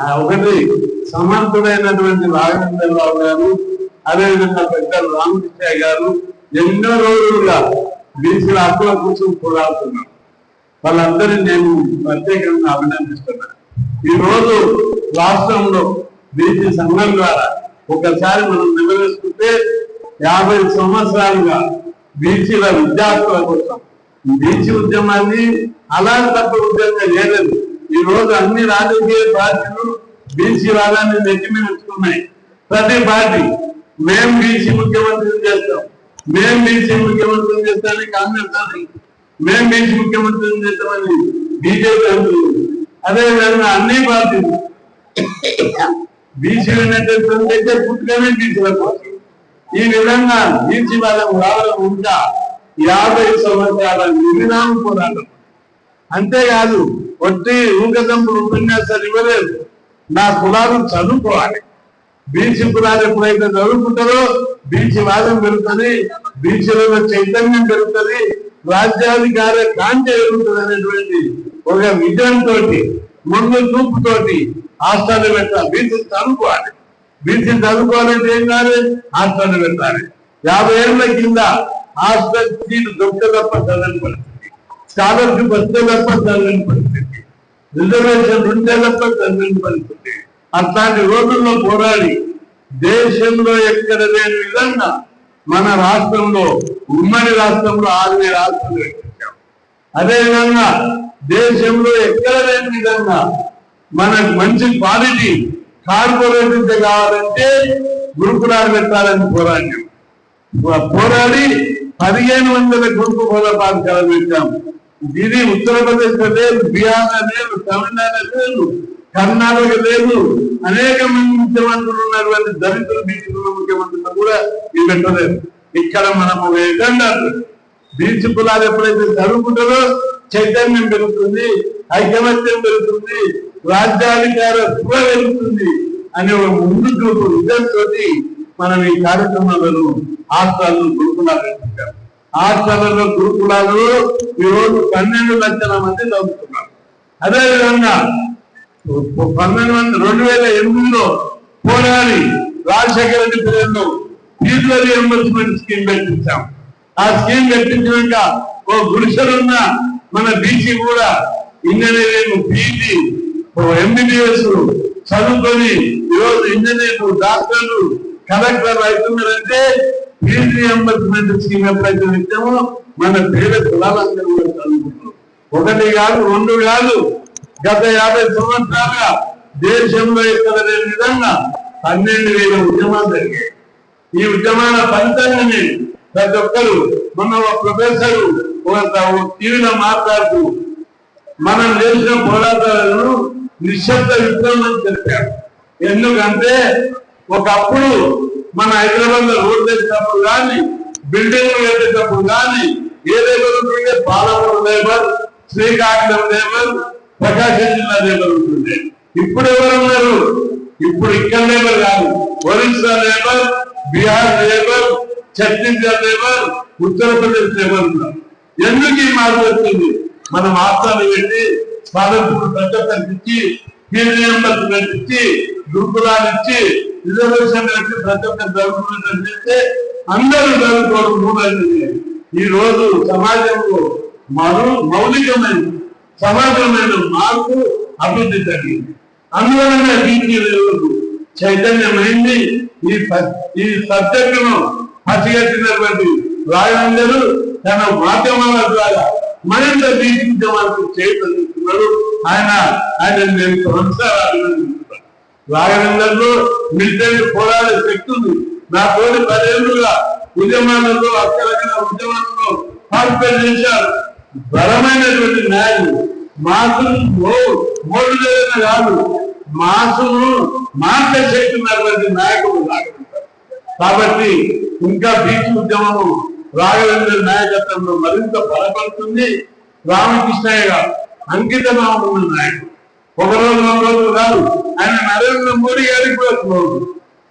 ఆ ఒకటి. సమర్థుడైనటువంటి రాఘవేంద్రరావు గారు అదేవిధంగా పెద్దలు రామకృష్ణ గారు ఎన్నో రోజులుగా బీసీల హక్కుల కోసం పోరాడుతున్నారు. వాళ్ళందరినీ నేను ప్రత్యేకంగా అభినందిస్తున్నాను. ఈ రోజు రాష్ట్రంలో బీసీ సంఘం ద్వారా ఒకసారి మనం నిలవేసుకుంటే యాభై సంవత్సరాలుగా బీసీల విద్యార్థుల కోసం. బీసీ ఉద్యమాన్ని అలా తప్ప ఉద్యమంగా చేయలేదు ఈ రోజు అన్ని రాజకీయ పార్టీలు బీసీ వాదాన్ని నెట్టి మీద ఉంచుకున్నాయి ప్రతి పార్టీ మేం బీసీ ముఖ్యమంత్రిని చేస్తాం. మేం బీసీ ముఖ్యమంత్రిని చేస్తామని కాంగ్రెస్ అని మేం బీసీ ముఖ్యమంత్రిని చేస్తామని బీజేపీ అంటుంది. అదేవిధంగా అన్ని పార్టీలు బీసీలు అయితే పుట్టుకనే బీసీల కోసం ఈ విధంగా బీసీ వాళ్ళకు రావడం ఇంకా యాభై సంవత్సరాల నిర్విరామ పోరాటం. అంతేకాదు వట్టి ఊగదంపులు ఉపన్యాసాలు ఇవ్వలేదు నా కులాలు చదువుకోవాలి. బీసీ కులాలు ఎప్పుడైతే చదువుకుంటారో బీసీ వాదం పెరుగుతుంది బీసీలలో చైతన్యం పెరుగుతుంది రాజ్యాధికార కాంతి ఎదుగుతుంది అనేటువంటి ఒక విజయంతో ముందు చూపుతోటి ఆస్థానం హాస్టల్ పెట్టాలి. బీసీ చదువుకోవాలి. బీసీ చదువుకోవాలంటే ఏం కాదు ఆస్థానం పెట్టాలి. యాభై ఏళ్ళ కింద హాస్టల్ సీటు దొక్క తప్ప చదవని పరిస్థితి స్కాలర్షిప్ వస్తే తప్ప చదవని పరిస్థితి రిజర్వేషన్ రెండేళ్ళతో తప్ప అట్లాంటి రోజుల్లో పోరాడి దేశంలో ఎక్కడ లేని విధంగా మన రాష్ట్రంలో ఉమ్మడి రాష్ట్రంలో ఆరు వేల ఆస్తులు పెట్టించాం అదేవిధంగా దేశంలో ఎక్కడ లేని విధంగా మనకు మంచి క్వాలిటీ కార్పొరేట్ విద్య కావాలంటే గురుకులాలు పెట్టాలని పోరాడాం పోరాడి పదిహేను వందల గురుకు బోధ పాఠశాలలు పెట్టాము ఇది ఉత్తరప్రదేశ్ లేదు బీహార్ లేదు తమిళనాడు లేదు కర్ణాటక లేదు. అనేక మంది ముఖ్యమంత్రులు ఉన్నటువంటి దళితులు బీసీల ముఖ్యమంత్రులు కూడా ఇది పెట్టలేదు ఇక్కడ మనం ఒక ఎజెండా బీసీ కులాలు ఎప్పుడైతే చదువుకుంటారో చైతన్యం పెరుగుతుంది ఐకమత్యం పెరుగుతుంది రాజ్యాధికార కూడా పెరుగుతుంది అనే ఒక ముందు చూపు మనం ఈ కార్యక్రమాలను ఆస్థాలను గురుకులాలు పెట్టించాం గురుకులాలు రోజు పన్నెండు లక్షల మంది చదువుతున్నారు. అదేవిధంగా పన్నెండు మంది రెండు వేల ఎనిమిదిలో పోరాడి రాజశేఖర రెడ్డి పేరులో ఫీజుల రియంబర్స్మెంట్ స్కీమ్ పెట్టించాం ఆ స్కీమ్ పెట్టించాక ఓ గుడిసెలున్న మన బీసీ కూడా ఇంజనీరింగ్ పీజీ ఎంబీబీఎస్ చదువుకొని ఈరోజు ఇంజనీర్లు డాక్టర్లు కలెక్టర్ అవుతున్నారంటే ఫీజు రియంబర్స్మెంట్ స్కీమ్ ఎప్పుడైతే ఇచ్చామో మన పేద కులాలందరూ కూడా ఒకటి కాదు రెండు కాదు గత యాభై సంవత్సరాలుగా దేశంలో ఇక్కడ లేని విధంగా పన్నెండు వేల ఉద్యమాలు జరిగాయి. ఈ ఉద్యమాల ఫలితంగానే ప్రతి ఒక్కరు మన ఒక ప్రొఫెసర్ టీవీలో మాట్లాడుతూ మనం చేసిన పోరాటాలను నిశ్శబ్ద విప్లవం చెప్పారు. ఎందుకంటే ఒకప్పుడు మన హైదరాబాద్లో రోడ్లు వేసినప్పుడు కానీ బిల్డింగ్లు వేసేటప్పుడు కానీ ఏ లేబర్ ఉంటుండే పాలమూరు లేబర్ శ్రీకాకుళం లేబర్ ప్రకాశం జిల్లా లేబర్ ఉంటుండే. ఇప్పుడు ఎవరున్నారు ఇప్పుడు ఇక్కడ లేబర్ కాదు. Orissa labour Bihar labour Chhattisgarh labour Uttar Pradesh labour ఉన్నారు. ఎందుకు ఈ మార్పు వచ్చింది? మనం ఆస్థానం పెట్టి స్కాలర్షిప్ ప్రజలకు ఇచ్చి ఫీజు రియంబర్స్మెంట్ గురుకులాలు ఇచ్చి రిజర్వేషన్ పెట్టి ప్రతి ఒక్క చదువుకున్నట్టు చేస్తే అందరూ చదువుకోవడం మూడైంది ఈ రోజు సమాజంలో మరో మౌలికమైన సమాజమైన మార్పు అభివృద్ధి తగ్గింది అందువలన బీసీలకు చైతన్యమైంది ఈ ప- ఈ సబ్జెక్టును పసిగట్టినటువంటి రాజందరూ తన మాధ్యమాల ద్వారా మరింత బీసీ ఉద్యమాలకు చేయగలుగుతున్నాడు ఆయన ఆయన నేను సంవత్సరాలు అభినందిస్తున్నాను రాఘవేంద్రలో మిలిటరీ పోరాడే శక్తి ఉంది. నా తోటి పదేళ్ళుగా ఉద్యమాలలో అక్కడక్కడ ఉద్యమాలలో పార్టిసిపేట్ చేశారు. బలమైనటువంటి న్యాయం మాసులు మోడు లేదని కాదు మాసును మార్గ శక్తి ఉన్నటువంటి నాయకుడు కాబట్టి ఇంకా బీచ్ ఉద్యమము రాఘవేంద్ర నాయకత్వంలో మరింత బలపడుతుంది. రామకృష్ణయ్య గారు అంకితనామం ఉన్న నాయకుడు. ఒక రోజు రెండు రోజులు కాదు. ఆయన నరేంద్ర మోడీ గారికి కూడా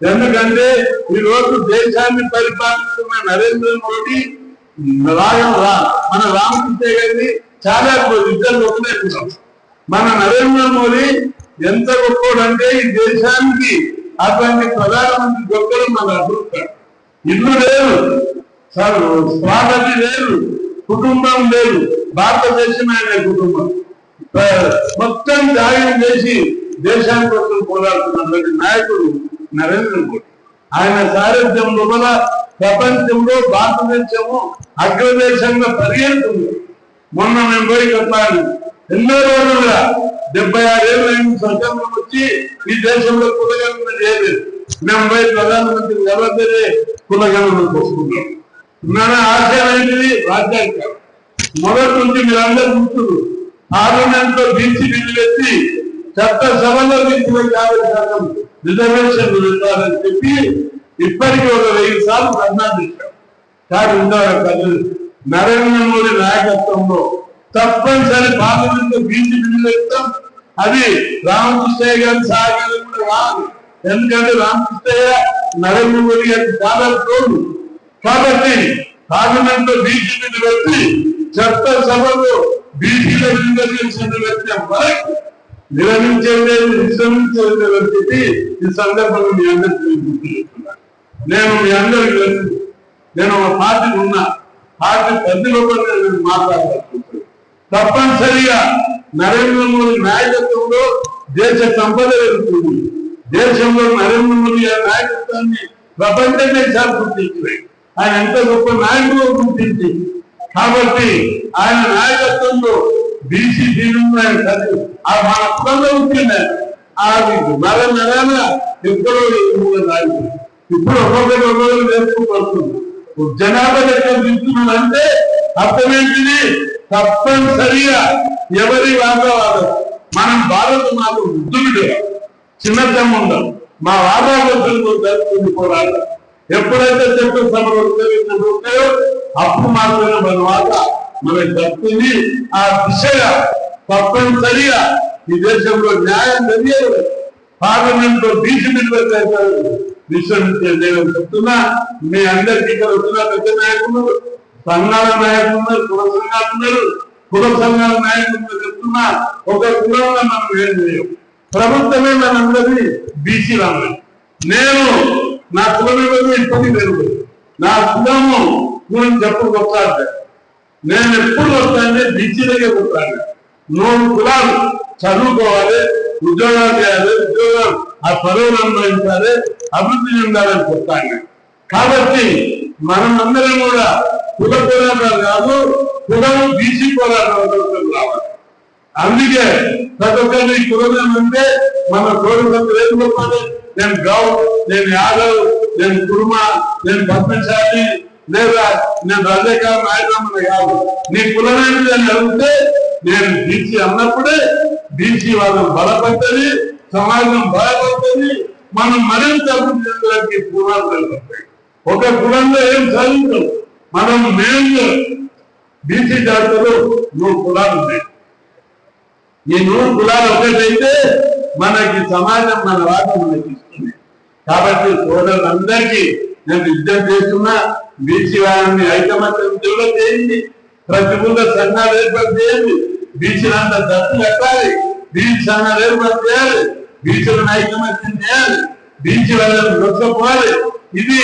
ఎందుకంటే ఈ రోజు దేశాన్ని పరిపాలిస్తున్న నరేంద్ర మోడీ రాయం రా. మన రామకృష్ణ గారిని చాలా క్లోజ్ ఇద్దరు ఒకటే మన నరేంద్ర మోడీ ఎంత గొప్పోడంటే ఈ దేశానికి అతన్ని ప్రధానమంత్రి గొప్పలు మన అదృష్టం ఇల్లు లేదు. సార్ స్వాగతి లేదు. కుటుంబం లేదు. భారతదేశం అనే కుటుంబం. మొత్తం త్యాగం చేసి దేశాని కోసం పోరాడుతున్నటువంటి నాయకుడు నరేంద్ర మోడీ. ఆయన సారథ్యం లోపల ప్రపంచంలో భారతదేశము అగ్రదేశంగా పరిగెడుతుంది మొన్న మేము పోయి కట్టాలి ఎన్నో రోజులుగా డెబ్బై ఆరేళ్ళు అయింది స్వతంత్రం వచ్చి ఈ దేశంలో కులగణన చేయలేదు. మేము పోయి ప్రధానమంత్రి ఎవరిదే కులగణన కోసుకున్నాం మన ఆశయం ఏంటిది రాజ్యాంగం. మొదటి నుంచి మీరందరూ చూస్తున్నారు పార్లమెంట్ బీసీ బిల్లు ఎత్తి చట్ట సభలో బీసీలో యాభై శాతం రిజర్వేషన్లు పెట్టాలని చెప్పి ఇప్పటికీ ఒక వెయ్యి సార్లు ధర్నా చేశాం. కానీ కాదు. నరేంద్ర మోడీ నాయకత్వంలో తప్పనిసరి పార్లమెంట్లో బీసీ బిల్లు ఎత్తాం అది రామకృష్ణయ్య గారి సహాయాలు కూడా రాదు. ఎందుకంటే రామకృష్ణయ్య నరేంద్ర మోడీ గారికి చాలా తోడు. కాబట్టి పార్లమెంట్లో బీసీ బిల్లు పెట్టి చట్ట సభలో బీసీల రిజర్వేషన్ పెట్టిన వరకు విరమించేది విశ్రమించేది ఈ సందర్భంగా మీ అందరికీ నేను నేను మీ అందరికి తెలుసు. నేను ఒక పార్టీ ఉన్నా పార్టీ ప్రతిలో నేను మాట్లాడాలనుకుంటున్నాను తప్పనిసరిగా నరేంద్ర మోదీ నాయకత్వంలో దేశ సంపద పెరుగుతుంది. దేశంలో నరేంద్ర మోదీ గారి నాయకత్వాన్ని ప్రపంచమే సార్ గుర్తించినాయి ఆయన ఎంత గొప్ప నాయకుడు గుర్తించి కాబట్టి ఆయన నాయకత్వంలో బీసీ దీని ఆయన చదివి ఆ మన కులంలో ఉంటుంది అది మర నెలన ఎప్పుడో ఎదుగుతున్న ఇప్పుడు ఒక్కొక్కటి ఒక్కొక్కరు నేర్చుకుంటూ వస్తుంది జనాభా లెక్క దించున్నాడంటే అర్థమేంటిది తప్పనిసరిగా ఎవరి వాతావరణం మనం భారత మాకు వృద్ధుడు చిన్నతనం ఉండదు మా వాతావరణం తెలుసుకుని పోరాడాలి ఎప్పుడైతే చెట్టు సభలు ఉత్తరించాయో అప్పుడు మాత్రమే మన వాత మన దక్కుతుంది ఆ దిశగా తప్పనిసరిగా ఈ దేశంలో న్యాయం జరిగేది. పార్లమెంట్లో బీసీ బిల్లు నేను చెప్తున్నా మీ అందరికీ ఇక్కడ వచ్చిన పెద్ద నాయకులు సంఘాల నాయకులు కుల సంఘాలు ఉన్నారు కుల సంఘాల నాయకులు చెప్తున్నా ఒక కులంలో మనం ఏం చేయం ప్రభుత్వమే మనందరినీ బీసీలు రావాలి నేను నా కులం ఎవరు లేదు నా కులము గురించి చెప్పుకొస్తాను నేను ఎప్పుడు వస్తానంటే బీసీలకే వస్తాను నూరు కులాలు చదువుకోవాలి ఉద్యోగాలు చేయాలి ఉద్యోగం ఆ పదవులు అనుభవించాలి అభివృద్ధి చెందాలని చెప్తాను కాబట్టి మనం అందరం కూడా కుల పోరాటాలు కాదు కులం బీసీ పోరాటం రావాలి అందుకే ప్రతి ఒక్కరిని కులమే అంటే మన కోరిక ఏం చెప్పాలి నేను గౌడ్ నేను యాదవ్ నేను కుర్మ నేను పద్మశాలి లేదా నేను రజకాల నాయకమ్మని కాదు. నీ కులమేంటి అని అడిగితే నేను బీసీ అన్నప్పుడే బీసీ వాళ్ళం బలపడ్డది సమాజం బలపడుతుంది మనం మరింత అభివృద్ధి చెందడానికి కులాలు కలుగుతాయి ఒక కులంలో ఏం చదువుతాం మనం మేము బీసీ జాతరలో నూరు కులాలు ఉన్నాయి. ఈ నూరు కులాలు ఒకటైతే మనకి సమాజం మన వాటం మనకి ఇస్తుంది. కాబట్టి సోదరులందరికీ నేను విజ్ఞప్తి చేస్తున్నా బీసీ వారిని ఐకమత్యం డెవలప్ చేయండి. ప్రతికూల సంఘాలు ఏర్పాటు చేయండి. బీసీలంతా దత్తు కట్టాలి. బీసీ సంఘాలు ఏర్పాటు చేయాలి. బీసీలను ఐకమత్యం చేయాలి. బీసీ వాళ్ళని నొక్కపోవాలి. ఇది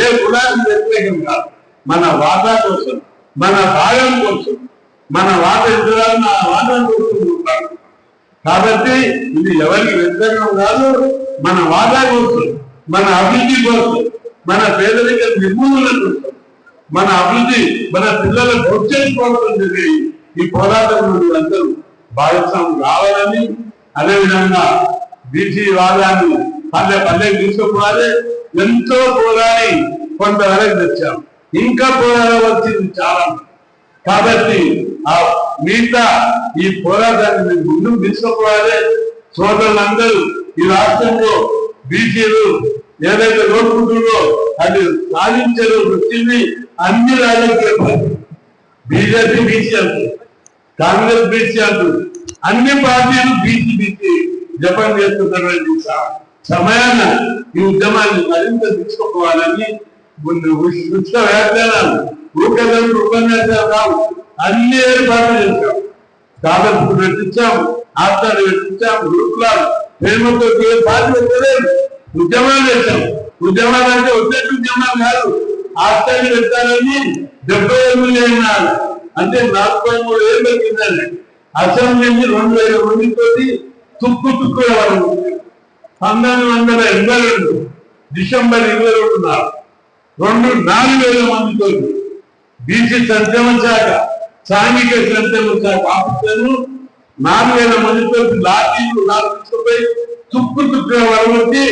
ఏ కులానికి వ్యతిరేకం కాదు. మన వాటా కోసం మన భాగం కోసం మన వాట ఎదురాలను ఆ వాటం కోసం కాబట్టి ఇది ఎవరికి వ్యతిరేకం కాదు మన వాదా కోసం మన అభివృద్ధి కోసం మన పేదరిక నిర్మూలన కోసం మన అభివృద్ధి మన పిల్లల భవిష్యత్తు కోసం ఈ పోరాటం అందరూ భాగస్వామి కావాలని అదేవిధంగా బీసీ వాదాన్ని పల్లె పల్లెకి తీసుకుపోవాలి. ఎంతో పోరాడి కొంతవరకు తెచ్చాం. ఇంకా పోరాడవలసింది చాలా కాబట్టి మిగతా ఈ పోరాటాన్ని మీరు ముందుకు తీసుకుపోవాలి. సోదరులందరూ ఈ రాష్ట్రంలో బీసీలు ఏదైతే కోరుకుంటుందో అది సాధించరు వచ్చింది అన్ని రాజకీయ పార్టీలు బీజేపీ బీసీ అంటుంది కాంగ్రెస్ బీసీ అంటుంది అన్ని పార్టీలు బీసీ బీసీ జపం చేస్తున్నటువంటి సమయాన ఈ ఉద్యమాన్ని మరింత తీసుకోవాలని ముందు ఉచిత వ్యాఖ్యానాలు ఊకలు ఉపన్యాసాలు రావు. అన్ని ఏర్పాట్లు చేశాం. దాదాపు పెట్టించాం హాస్టల్ పెట్టించాం గురుకులాలు ప్రేమతో బాధ్యత పెట్టలేదు ఉద్యమాలు చేశాం. ఉద్యమాలు అంటే వచ్చేట్టు ఉద్యమాలు కాదు హాస్టల్ పెట్టాలని డెబ్బై ఎనిమిది అయినారు. అంటే నలభై మూడు ఏళ్ళు పెట్టిందండి అసెంబ్లీ రెండు వేల మందితో తుక్కు తుక్కు పంతొమ్మిది వందల ఎనభై రెండు డిసెంబర్ ఇరవై రెండు నాలుగు రెండు నాలుగు వేల మందితో బీసీ సంక్షేమ శాఖ సాంఘిక సంక్షేమ శాఖ ఆఫీసర్లు నాలుగు వేల మందితో లాఠీలు నాలుగు తీసుకుపోయి తుక్కు తుక్కుల వరవచ్చి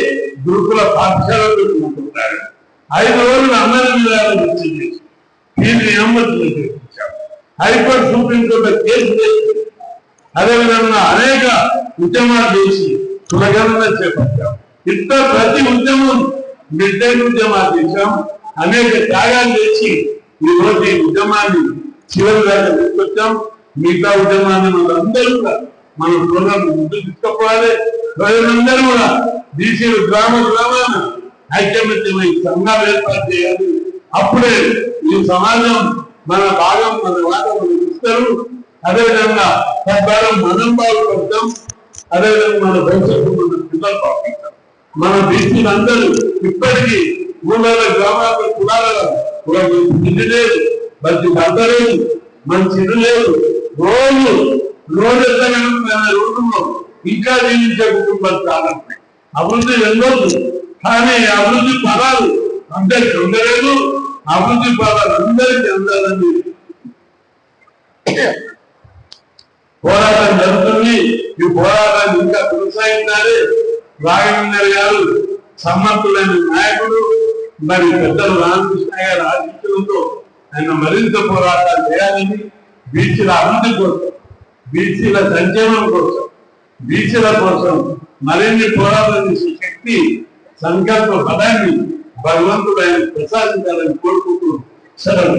గురుకుల పాఠశాలలో పెట్టుకుంటున్నారు. ఐదు రోజులు అందరి మీద వచ్చింది దీన్ని అమ్మతులు హైకోర్టు సుప్రీంకోర్టు కేసు వేసి అదేవిధంగా అనేక ఉద్యమాలు చేసి సులగంగా చేపట్టాం. ఇంత ప్రతి ఉద్యమం మిడ్ ఉద్యమాలు చేశాం. అనేక త్యాగాలు చేసి ఈరోజు ఈ ఉద్యమాన్ని చివరి దాకా తీసుకొచ్చాం. మిగతా ఉద్యమాన్ని మనందరూ కూడా మన ప్రోగ్రాం ముందు తీసుకుపోవాలి. ప్రజలందరూ కూడా బీసీలు గ్రామ గ్రామాన ఐక్యమత్యమై సంఘాలు ఏర్పాటు చేయాలి. అప్పుడే ఈ సమాజం మన భాగం మన వాట మనకు ఇస్తారు అదేవిధంగా తద్వారా మనం బాగుపడతాం. అదేవిధంగా మన భవిష్యత్తు మన పిల్లలు బాగుపడతాం. మన బీసీలందరూ ఇప్పటికీ ఊళ్ళలో గ్రామాల కులాలలో ఒక ఇల్లు లేదు. బట్టి భర్త లేదు మంచి ఇల్లు లేదు. రోజు రోజు రోజుల్లో ఇంకా జీవించే కుటుంబాలు చాలా ఉన్నాయి. అభివృద్ధి వెళ్ళొద్దు కానీ అభివృద్ధి పదాలు అందరికి ఉండలేదు. అభివృద్ధి పదాలు అందరికి అందాలని పోరాటం జరుగుతుంది. ఈ పోరాటాన్ని ఇంకా కొనసాగించాలి. రాఘవేంద్ర గారు సమర్థులైన నాయకుడు మరి పెద్దలు రామకృష్ణ గారి ఆశిస్తులతో ఆయన మరింత పోరాటాలు చేయాలని బీచ్ల అభివృద్ధి కోసం బీచ్ల సంక్షేమం కోసం బీచ్ల కోసం మరిన్ని పోరాటం చేసే శక్తి సంకల్ప బలాన్ని భగవంతుడు ఆయన ప్రసాదించాలని కోరుకుంటూ సెలవు.